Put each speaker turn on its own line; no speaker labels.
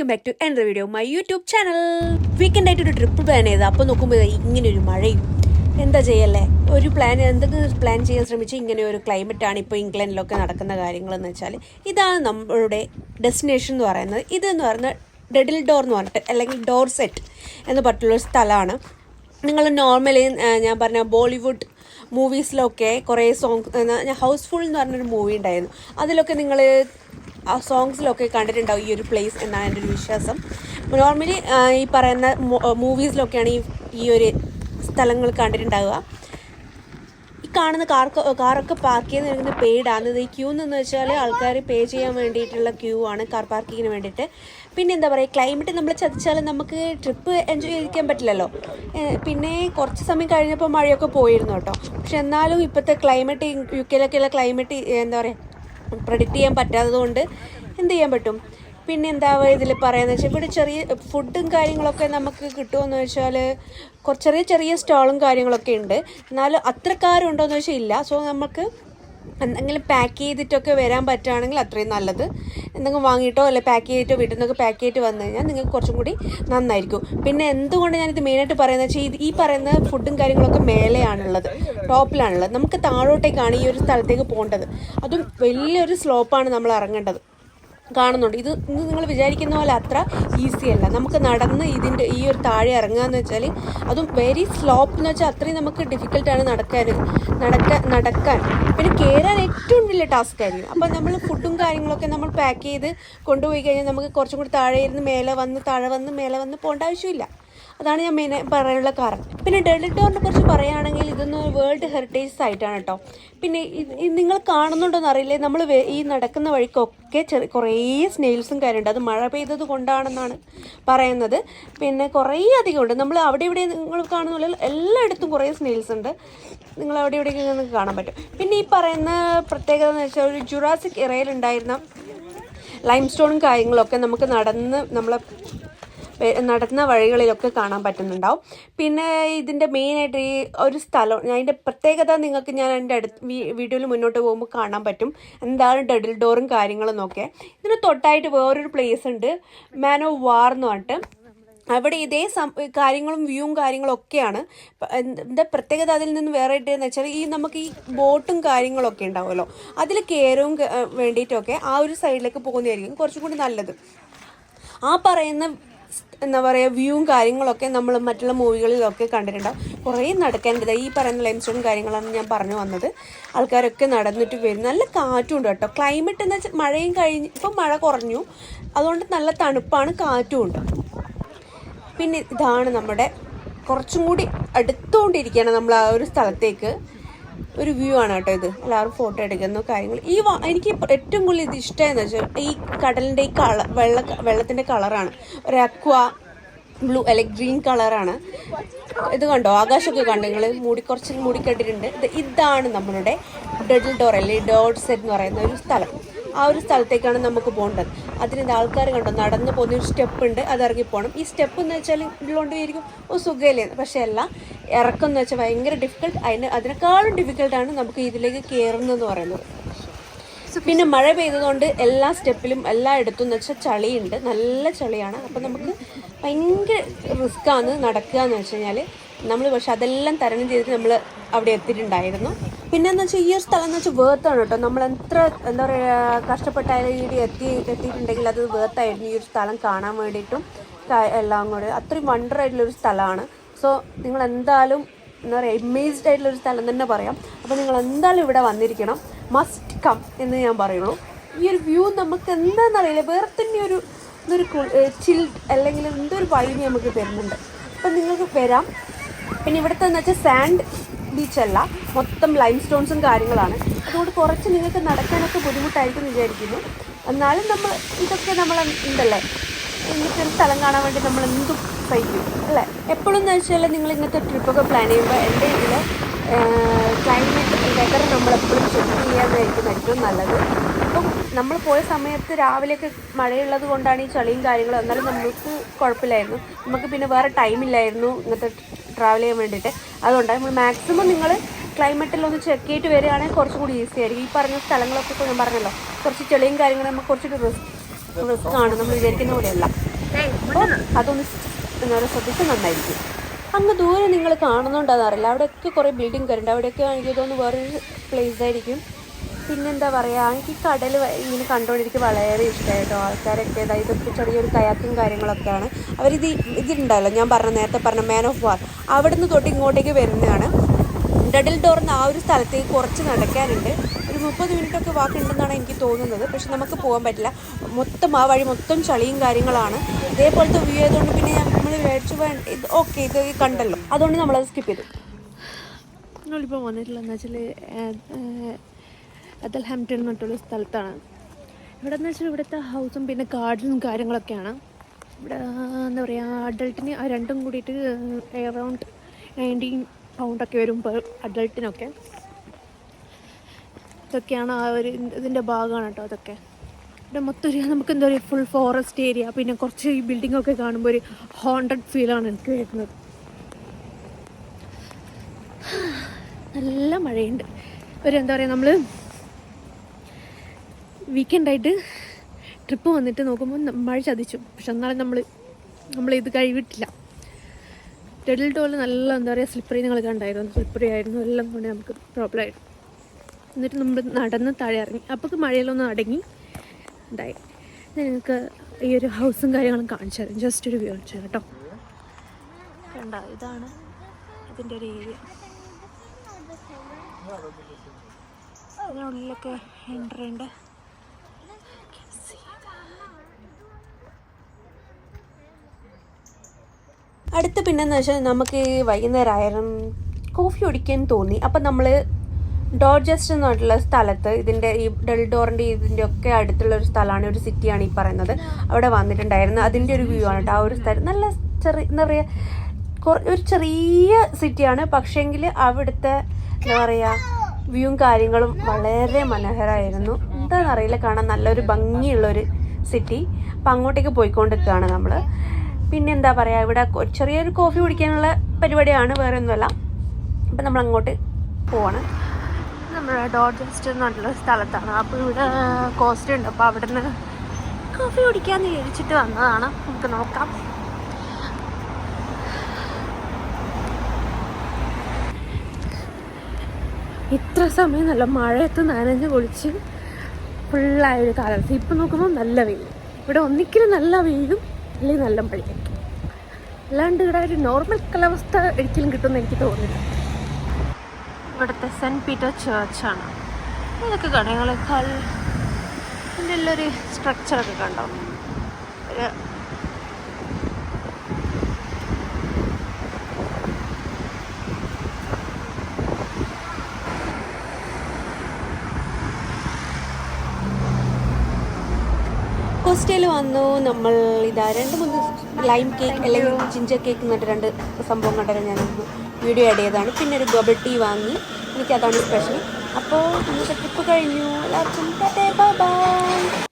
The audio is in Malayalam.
വെൽക്കം ബാക്ക് ടു എന്റെ video my YouTube channel weekend ആയിട്ട് ഒരു ട്രിപ്പ് പ്ലാൻ ചെയ്ത് അപ്പോൾ നോക്കുമ്പോൾ ഇങ്ങനെ ഒരു മഴയും. എന്താ ചെയ്യല്ലേ? ഒരു പ്ലാൻ എന്തെങ്കിലും പ്ലാൻ ചെയ്യാൻ ശ്രമിച്ച് ഇങ്ങനെ ഒരു ആണ് ഇപ്പോൾ ഇംഗ്ലണ്ടിലൊക്കെ നടക്കുന്ന കാര്യങ്ങളെന്ന് വെച്ചാൽ ഇതാണ് നമ്മളുടെ ഡെസ്റ്റിനേഷൻ എന്ന് പറയുന്നത്. ഇതെന്ന് പറയുന്നത് ഡെഡിൽ ഡോർ എന്ന് പറഞ്ഞിട്ട് അല്ലെങ്കിൽ ഡോർ സെറ്റ് എന്ന് പറഞ്ഞിട്ടുള്ളൊരു സ്ഥലമാണ്. നിങ്ങൾ നോർമലി ഞാൻ പറഞ്ഞ ബോളിവുഡ് മൂവീസിലൊക്കെ കുറേ സോങ് ഹൗസ്ഫുൾ എന്ന് പറഞ്ഞൊരു മൂവി ഉണ്ടായിരുന്നു. അതിലൊക്കെ നിങ്ങൾ ആ സോങ്സിലൊക്കെ കണ്ടിട്ടുണ്ടാവും ഈ ഒരു പ്ലേസ് എന്നാണ് എന്റെ ഒരു വിശ്വാസം. നോർമലി ഈ പറയുന്ന മൂവീസിലൊക്കെയാണ് ഈ ഈ ഒരു സ്ഥലങ്ങൾ കണ്ടിട്ടുണ്ടാവുക. ഈ കാണുന്ന കാർക്ക് കാറൊക്കെ പാർക്ക് ചെയ്ത് നിൽക്കുന്ന പെയ്ഡാണ് ഈ ക്യൂ എന്ന് വെച്ചാൽ ആൾക്കാർ പേ ചെയ്യാൻ വേണ്ടിയിട്ടുള്ള ക്യൂ ആണ് കാർ പാർക്കിങ്ങിന് വേണ്ടിയിട്ട്. പിന്നെ എന്താ പറയുക ക്ലൈമറ്റ് നമ്മൾ ചതിച്ചാൽ നമുക്ക് ട്രിപ്പ് എൻജോയ് ചെയ്തിരിക്കാൻ പറ്റില്ലല്ലോ. പിന്നെ കുറച്ച് സമയം കഴിഞ്ഞപ്പോൾ മഴയൊക്കെ പോയിരുന്നു കേട്ടോ. പക്ഷെ എന്നാലും ഇപ്പോഴത്തെ ക്ലൈമറ്റ് യു കെയിലൊക്കെയുള്ള ക്ലൈമറ്റ് എന്താ പറയുക പ്രഡിക്റ്റ് ചെയ്യാൻ പറ്റാത്തത് കൊണ്ട് എന്ത് ചെയ്യാൻ പറ്റും? പിന്നെ എന്താ ഇതിൽ പറയുന്നത് വെച്ചാൽ ഇവിടെ ചെറിയ ഫുഡും കാര്യങ്ങളൊക്കെ നമുക്ക് കിട്ടുമെന്ന് വെച്ചാൽ ചെറിയ ചെറിയ സ്റ്റോളും കാര്യങ്ങളൊക്കെ ഉണ്ട്. എന്നാലും അത്രക്കാരുണ്ടോയെന്ന് വെച്ചാൽ ഇല്ല. സോ നമുക്ക് എന്തെങ്കിലും പാക്ക് ചെയ്തിട്ടൊക്കെ വരാൻ പറ്റുകയാണെങ്കിൽ അത്രയും നല്ലത്. എന്തെങ്കിലും വാങ്ങിയിട്ടോ അല്ലെ പാക്ക് ചെയ്തിട്ടോ വീട്ടിൽ നിന്നൊക്കെ പാക്ക് ചെയ്തിട്ട് വന്നു കഴിഞ്ഞാൽ നിങ്ങൾക്ക് കുറച്ചും കൂടി നന്നായിരിക്കും. പിന്നെ എന്തുകൊണ്ട് ഞാനിത് മെയിനായിട്ട് പറയുന്നത് വെച്ചാൽ ഇത് ഈ പറയുന്ന ഫുഡും കാര്യങ്ങളൊക്കെ മേലെയാണുള്ളത് ടോപ്പിലാണുള്ളത്. നമുക്ക് താഴോട്ടേക്കാണ് ഈ ഒരു സ്ഥലത്തേക്ക് പോകേണ്ടത്. അതും വലിയൊരു സ്ലോപ്പാണ് നമ്മൾ ഇറങ്ങേണ്ടത്. കാണുന്നുണ്ട്. ഇത് ഇന്ന് നിങ്ങൾ വിചാരിക്കുന്ന പോലെ അത്ര ഈസി അല്ല. നമുക്ക് നടന്ന് ഇതിന്റെ ഈ ഒരു താഴെ ഇറങ്ങുക വെച്ചാൽ അതും വെരി സ്ലോപ്പ് എന്ന് വെച്ചാൽ അത്രയും നമുക്ക് ഡിഫിക്കൽട്ടാണ് നടക്കാൻ നടക്ക നടക്കാൻ. പിന്നെ കയറാൻ ഏറ്റവും വലിയ ടാസ്ക് ആയിരിക്കും. അപ്പോൾ നമ്മൾ ഫുഡും കാര്യങ്ങളൊക്കെ നമ്മൾ പാക്ക് ചെയ്ത് കൊണ്ടുപോയി കഴിഞ്ഞാൽ നമുക്ക് കുറച്ചും കൂടി താഴെ ഇരുന്ന് മേലെ വന്ന് താഴെ വന്ന് മേലെ വന്ന് പോകേണ്ട ആവശ്യമില്ല. അതാണ് ഞാൻ മെയിൻ പറയാനുള്ള കാരണം. പിന്നെ ഡെലിറ്റോറിനെ കുറിച്ച് പറയുകയാണെങ്കിൽ ഇതൊന്ന് വേൾഡ് ഹെറിറ്റേജ് സൈറ്റാണ് കേട്ടോ പിന്നെ നിങ്ങൾ കാണുന്നുണ്ടോ അറിയില്ലേ. നമ്മൾ ഈ നടക്കുന്ന വഴിക്കൊക്കെ ചെറിയ കുറേ സ്നെയിൽസും കാര്യമുണ്ട്. അത് മഴ പെയ്തത് കൊണ്ടാണെന്നാണ് പറയുന്നത്. പിന്നെ കുറേ അധികം ഉണ്ട്. നമ്മൾ അവിടെ ഇവിടെ നിങ്ങൾ കാണുന്ന പോലെ എല്ലായിടത്തും കുറേ സ്നെയിൽസ് ഉണ്ട്. നിങ്ങൾ അവിടെ ഇവിടെയൊക്കെ നിങ്ങൾക്ക് കാണാൻ പറ്റും. പിന്നെ ഈ പറയുന്ന പ്രത്യേകത എന്ന് വെച്ചാൽ ഒരു ജുറാസിക് ഇറയിലുണ്ടായിരുന്ന ലൈം സ്റ്റോണും കാര്യങ്ങളൊക്കെ നമുക്ക് നടന്ന് നമ്മളെ നടന്ന വഴികളിലൊക്കെ കാണാൻ പറ്റുന്നുണ്ടാവും. പിന്നെ ഇതിന്റെ മെയിനായിട്ട് ഈ ഒരു സ്ഥലം അതിന്റെ പ്രത്യേകത നിങ്ങൾക്ക് ഞാൻ എന്റെ അടുത്ത് വീഡിയോയിൽ മുന്നോട്ട് പോകുമ്പോൾ കാണാൻ പറ്റും. എന്താണ് ഡഡിൽ ഡോറും കാര്യങ്ങളും ഒക്കെ ഇതിന് തൊട്ടായിട്ട് വേറൊരു പ്ലേസ് ഉണ്ട് മാൻ ഓഫ് വാർ എന്ന് പറഞ്ഞിട്ട്. അവിടെ ഇതേ കാര്യങ്ങളും വ്യൂവും കാര്യങ്ങളും ഒക്കെയാണ്. എന്താ പ്രത്യേകത അതിൽ നിന്ന് വേറെ ഇട്ടെന്ന് വെച്ചാൽ ഈ നമുക്ക് ഈ ബോട്ടും കാര്യങ്ങളൊക്കെ ഉണ്ടാവുമല്ലോ. അതിൽ കയറും വേണ്ടിയിട്ടൊക്കെ ആ ഒരു സൈഡിലേക്ക് പോകുന്നതായിരിക്കും കുറച്ചും കൂടി നല്ലത്. ആ പറയുന്ന എന്താ പറയുക വ്യൂവും കാര്യങ്ങളൊക്കെ നമ്മൾ മറ്റുള്ള മൂവികളിലൊക്കെ കണ്ടിട്ടുണ്ടാവും. കുറേ നടക്കേണ്ടത് ഈ പറയുന്ന ലൈംസ്റ്റോണും കാര്യങ്ങളാണ് ഞാൻ പറഞ്ഞു വന്നത്. ആൾക്കാരൊക്കെ നടന്നിട്ട് വരും. നല്ല കാറ്റും ഉണ്ട് കേട്ടോ. ക്ലൈമറ്റ് എന്ന് വെച്ചാൽ മഴയും കഴിഞ്ഞ് ഇപ്പം മഴ കുറഞ്ഞു. അതുകൊണ്ട് നല്ല തണുപ്പാണ് കാറ്റും ഉണ്ട്. പിന്നെ ഇതാണ് നമ്മുടെ കുറച്ചും കൂടി അടുത്തുകൊണ്ടിരിക്കുകയാണ് നമ്മൾ ആ ഒരു സ്ഥലത്തേക്ക്. ഒരു വ്യൂ ആണ് കേട്ടോ ഇത്. എല്ലാവരും ഫോട്ടോ എടുക്കുന്ന കാര്യങ്ങൾ. ഈ എനിക്ക് ഏറ്റവും കൂടുതൽ ഇത് ഇഷ്ടമായെന്ന് വെച്ചാൽ ഈ കടലിന്റെ ഈ കളർ വെള്ള വെള്ളത്തിന്റെ കളറാണ് ഒരു അക്വ ബ്ലൂ അല്ലെ ഗ്രീൻ കളറാണ് ഇത് കണ്ടോ? ആകാശമൊക്കെ കണ്ടു? നിങ്ങൾ മൂടി കുറച്ച് മൂടിക്കെട്ടിട്ടുണ്ട്. ഇത് ഇതാണ് നമ്മളുടെ ഡെഡിൽ ഡോർ അല്ലെ ഡോർ സെറ്റ് എന്ന് പറയുന്ന ഒരു സ്ഥലം. ആ ഒരു സ്ഥലത്തേക്കാണ് നമുക്ക് പോകേണ്ടത്. അതിന് ആൾക്കാർ കണ്ടോ? നടന്നു പോകുന്ന ഒരു സ്റ്റെപ്പ് ഉണ്ട് അത് ഇറങ്ങി പോകണം ഈ സ്റ്റെപ്പ് എന്ന് വെച്ചാൽ ഉള്ളതുകൊണ്ട് വിചാരിക്കും ഓ സുഖമല്ലേ പക്ഷേ അല്ല ഇറക്കം എന്ന് വെച്ചാൽ ഭയങ്കര ഡിഫിക്കൽട്ട് അതിന് അതിനേക്കാളും ഡിഫിക്കൽട്ടാണ് നമുക്ക് ഇതിലേക്ക് കയറുന്നതെന്ന് പറയുന്നത്. പിന്നെ മഴ പെയ്തതുകൊണ്ട് എല്ലാ സ്റ്റെപ്പിലും എല്ലായിടത്തും എന്ന് വെച്ചാൽ ചളിയുണ്ട്. നല്ല ചളിയാണ്. അപ്പം നമുക്ക് ഭയങ്കര റിസ്ക്കാണ് നടക്കുക എന്ന് വെച്ച് കഴിഞ്ഞാൽ നമ്മൾ പക്ഷെ അതെല്ലാം തരണം ചെയ്തിട്ട് നമ്മൾ അവിടെ എത്തിയിട്ടുണ്ടായിരുന്നു. പിന്നെ എന്ന് വെച്ചാൽ ഈ ഒരു സ്ഥലം എന്ന് വെച്ചാൽ വേർത്താണ് കേട്ടോ നമ്മൾ എത്ര എന്താ പറയുക കഷ്ടപ്പെട്ടായാലും ഈ എത്തി എത്തിയിട്ടുണ്ടെങ്കിൽ അത് വേർത്തായിരുന്നു ഈ ഒരു സ്ഥലം കാണാൻ വേണ്ടിയിട്ടും എല്ലാം കൂടെ. അത്രയും വണ്ടർ ആയിട്ടുള്ളൊരു സ്ഥലമാണ്. സോ നിങ്ങൾ എന്തായാലും എന്താ പറയുക ഇമേജ്ഡ് ആയിട്ടുള്ള ഒരു സ്ഥലം തന്നെ പറയാം. അപ്പോൾ നിങ്ങൾ എന്തായാലും ഇവിടെ വന്നിരിക്കണം. മസ്റ്റ് കം എന്ന് ഞാൻ പറയുള്ളൂ. ഈ ഒരു വ്യൂ നമുക്ക് എന്താണെന്നറിയില്ല വേറെ തന്നെ ഒരു ഇതൊരു ചിൽ അല്ലെങ്കിൽ എന്തൊരു വൈബ് നമുക്ക് തരുന്നുണ്ട്. അപ്പം നിങ്ങൾക്ക് വരാം. പിന്നെ ഇവിടുത്തെ എന്ന് വെച്ചാൽ സാൻഡ് ബീച്ചല്ല മൊത്തം ലൈം സ്റ്റോൺസും കാര്യങ്ങളാണ്. അതുകൊണ്ട് കുറച്ച് നിങ്ങൾക്ക് നടക്കാനൊക്കെ ബുദ്ധിമുട്ടായിരിക്കും വിചാരിക്കുന്നു. എന്നാലും നമ്മൾ ഇതൊക്കെ നമ്മൾ ഉണ്ടല്ലേ? ഇങ്ങനത്തെ ഒരു സ്ഥലം കാണാൻ വേണ്ടി നമ്മൾ എന്തും സഹിക്കും അല്ലേ? എപ്പോഴും എന്ന് വെച്ചാൽ നിങ്ങൾ ഇങ്ങനത്തെ ട്രിപ്പൊക്കെ പ്ലാൻ ചെയ്യുമ്പോൾ എന്റെ ഇതിൽ ക്ലൈമറ്റ് വെതർ നമ്മളെപ്പോഴും ചെക്ക് ചെയ്യാതായിരിക്കും ഏറ്റവും നല്ലത്. അപ്പം നമ്മൾ പോയ സമയത്ത് രാവിലെയൊക്കെ മഴയുള്ളത് കൊണ്ടാണ് ഈ ചളിയും കാര്യങ്ങളും എന്നാലും നമുക്ക് കുഴപ്പമില്ലായിരുന്നു. നമുക്ക് പിന്നെ വേറെ ടൈമില്ലായിരുന്നു ഇങ്ങനത്തെ ട്രാവൽ ചെയ്യാൻ വേണ്ടിയിട്ട്. അതുകൊണ്ട് നമ്മൾ മാക്സിമം നിങ്ങൾ ക്ലൈമറ്റിൽ ഒന്ന് ചെക്ക് ചെയ്തിട്ട് വരികയാണെങ്കിൽ കുറച്ചുകൂടി ഈസി ആയിരിക്കും. ഈ പറഞ്ഞ സ്ഥലങ്ങളൊക്കെ ഇപ്പോൾ ഞാൻ പറഞ്ഞല്ലോ. കുറച്ച് ചെളിയും കാര്യങ്ങളും നമുക്ക് കുറച്ചിട്ട് റിസ്ക് റിസ്ക് ആണ് നമ്മൾ വിചാരിക്കുന്ന പോലെയല്ല. അപ്പോൾ അതൊന്ന് പറയുക ശ്രദ്ധിച്ചാൽ നന്നായിരിക്കും. അങ്ങ് ദൂരെ നിങ്ങൾ അറിയില്ല. അവിടെയൊക്കെ കുറേ ബിൽഡിംഗ് കാര്യമുണ്ട് അവിടെയൊക്കെ എനിക്ക് തോന്നുന്നു വേറൊരു പ്ലേസ് ആയിരിക്കും. പിന്നെന്താ പറയുക എനിക്ക് കടൽ ഇങ്ങനെ കണ്ടുകൊണ്ടിരിക്കുക വളരെ ഇഷ്ടമായിട്ടോ ആൾക്കാരൊക്കെ അതായത് ഇതൊക്കെ ചെറിയൊരു കയാക്കും കാര്യങ്ങളൊക്കെയാണ്. അവരിത് ഇതുണ്ടല്ലോ ഞാൻ പറഞ്ഞ നേരത്തെ പറഞ്ഞ മാൻ ഓഫ് വാർ അവിടെ നിന്ന് തൊട്ട് ഇങ്ങോട്ടേക്ക് വരുന്നതാണ്. ഡഡിൽ ഡോറിന് ആ ഒരു സ്ഥലത്തേക്ക് കുറച്ച് നടക്കാനുണ്ട്. ഒരു മുപ്പത് മിനിറ്റൊക്കെ വാക്കുണ്ടെന്നാണ് എനിക്ക് തോന്നുന്നത്. പക്ഷെ നമുക്ക് പോകാൻ പറ്റില്ല. മൊത്തം ആ വഴി മൊത്തം ചളിയും കാര്യങ്ങളാണ്. ഇതേപോലത്തെ വ്യൂ ആയതുകൊണ്ട് പിന്നെ നമ്മൾ മേടിച്ചു ഇത് ഓക്കെ ഇത് കണ്ടല്ലോ. അതുകൊണ്ട് നമ്മളത് സ്കിപ്പ് ചെയ്തു. നമ്മളിപ്പോൾ എന്ന് വെച്ചാൽ അതൽ ഹാംപ്റ്റൺ എന്ന് പറഞ്ഞിട്ടുള്ള സ്ഥലത്താണ്. ഇവിടെ എന്ന് വെച്ചാൽ ഇവിടുത്തെ ഹൗസും പിന്നെ ഗാർഡനും കാര്യങ്ങളൊക്കെയാണ്. ഇവിടെ എന്താ പറയുക അഡൾട്ടിന് രണ്ടും കൂടിയിട്ട് എറൗണ്ട് നയന്റീൻ പൗണ്ടൊക്കെ വരും പെർ അഡൾട്ടിനൊക്കെ ഇതൊക്കെയാണ് ആ ഒരു ഇതിന്റെ ഭാഗമാണ് കേട്ടോ അതൊക്കെ ഇവിടെ മൊത്തം ഒരു നമുക്ക് എന്താ പറയുക ഫുൾ ഫോറസ്റ്റ് ഏരിയ പിന്നെ കുറച്ച് ഈ ബിൽഡിംഗ് ഒക്കെ കാണുമ്പോൾ ഒരു ഹോണ്ടഡ് ഫീലാണ് എനിക്ക് വരുന്നത് നല്ല മഴയുണ്ട്. ഒരു എന്താ പറയുക നമ്മൾ വീക്കെൻഡായിട്ട് ട്രിപ്പ് വന്നിട്ട് നോക്കുമ്പോൾ മഴ ചതിച്ചു. പക്ഷെ എന്നാലും നമ്മൾ നമ്മൾ ഇത് കഴിവിട്ടില്ല. ടെഡിൽ ടോൽ നല്ല എന്താ പറയുക സ്ലിപ്പറി നിങ്ങൾ കണ്ടായിരുന്നു. സ്ലിപ്പറി ആയിരുന്നു. എല്ലാം കൊണ്ട് നമുക്ക് പ്രോബ്ലം ആയിരുന്നു എന്നിട്ട് നമ്മൾ നടന്ന് താഴെ ഇറങ്ങി. അപ്പോൾ മഴയിലൊന്ന് അടങ്ങി. ഉണ്ടായി നിങ്ങൾക്ക് ഈ ഒരു ഹൗസും കാര്യങ്ങളും കാണിച്ചു തരാം. ജസ്റ്റ് ഒരു വ്യൂ കാണിച്ചു കേട്ടോ. കണ്ടോ? ഇതാണ് ഇതിന്റെ ഒരു ഏരിയ ഇതിനുള്ളിലൊക്കെ എന്റർ ചെയ്യേണ്ട അടുത്ത പിന്നെന്ന് വെച്ചാൽ നമുക്ക് വൈകുന്നേരം ആയാലും കോഫി കുടിക്കാൻ തോന്നി. അപ്പം നമ്മൾ ഡോർജസ്റ്റ് എന്ന് പറഞ്ഞിട്ടുള്ള സ്ഥലത്ത് ഇതിന്റെ ഈ ഡെൽഡോറിന്റെ ഇതിന്റെ ഒക്കെ അടുത്തുള്ള ഒരു സ്ഥലമാണ് ഒരു സിറ്റിയാണ് ഈ പറയുന്നത്. അവിടെ വന്നിട്ടുണ്ടായിരുന്നു. അതിന്റെ ഒരു വ്യൂ ആണ് കേട്ടോ ആ ഒരു സ്ഥലം നല്ല ചെറിയ എന്താ പറയുക ഒരു ചെറിയ സിറ്റിയാണ് പക്ഷേങ്കിൽ അവിടുത്തെ എന്താ പറയുക വ്യൂവും കാര്യങ്ങളും വളരെ മനോഹരമായിരുന്നു എന്താണെന്നറിയില്ല കാണാൻ നല്ലൊരു ഭംഗിയുള്ളൊരു സിറ്റി അപ്പം അങ്ങോട്ടേക്ക് പോയിക്കൊണ്ടിരിക്കുകയാണ് നമ്മൾ പിന്നെ എന്താ പറയുക ഇവിടെ ചെറിയൊരു കോഫി കുടിക്കാനുള്ള പരിപാടിയാണ് വേറെ ഒന്നുമല്ല അപ്പം നമ്മൾ അങ്ങോട്ട് പോവാണ്. നമ്മൾ ഡോർജസ്റ്റ് പറഞ്ഞിട്ടുള്ള സ്ഥലത്താണ്. അപ്പോൾ ഇവിടെ കോസ്റ്റ് ഉണ്ട്. അപ്പോൾ അവിടെ നിന്ന് കോഫി കുടിക്കാമെന്ന് വിചാരിച്ചിട്ട് വന്നതാണ്. നമുക്ക് നോക്കാം. ഇത്ര സമയം നല്ല മഴയത്ത് നനഞ്ഞ് കുളിച്ച് ഫുള്ളായ ഒരു കാലാവസ്ഥ. ഇപ്പം നോക്കുമ്പോൾ നല്ല വെയിൽ ഇവിടെ ഒന്നിക്കലും നല്ല വെയിലും അല്ലെങ്കിൽ നല്ല മഴയും അല്ലാണ്ട് ഇവിടെ ഒരു നോർമൽ കാലാവസ്ഥ ഒരിക്കലും കിട്ടുമെന്ന് എനിക്ക് തോന്നുന്നില്ല. ഇവിടുത്തെ സെന്റ് പീറ്റർ ചേർച്ചാണ് ഇതൊക്കെ കടകളെക്കാൾ ഇതിന്റെ എല്ലാം സ്ട്രക്ചറൊക്കെ കണ്ടോ? ഒരു കോസ്റ്റയിൽ വന്നു. നമ്മൾ ഇതാ രണ്ട് മൂന്ന് ലൈം കേക്ക് അല്ലെങ്കിൽ ജിഞ്ചർ കേക്ക് എന്നിട്ട് രണ്ട് സംഭവം കണ്ടത് ഞാൻ വീഡിയോ ആഡ് ചെയ്തതാണ്. പിന്നെ ഒരു ബബിൾ ടീ വാങ്ങി. എനിക്ക് അതാണ് സ്പെഷ്യൽ അപ്പോൾ ഇന്നത്തെ ട്രിപ്പ് കഴിഞ്ഞു. എല്ലാവർക്കും ബൈ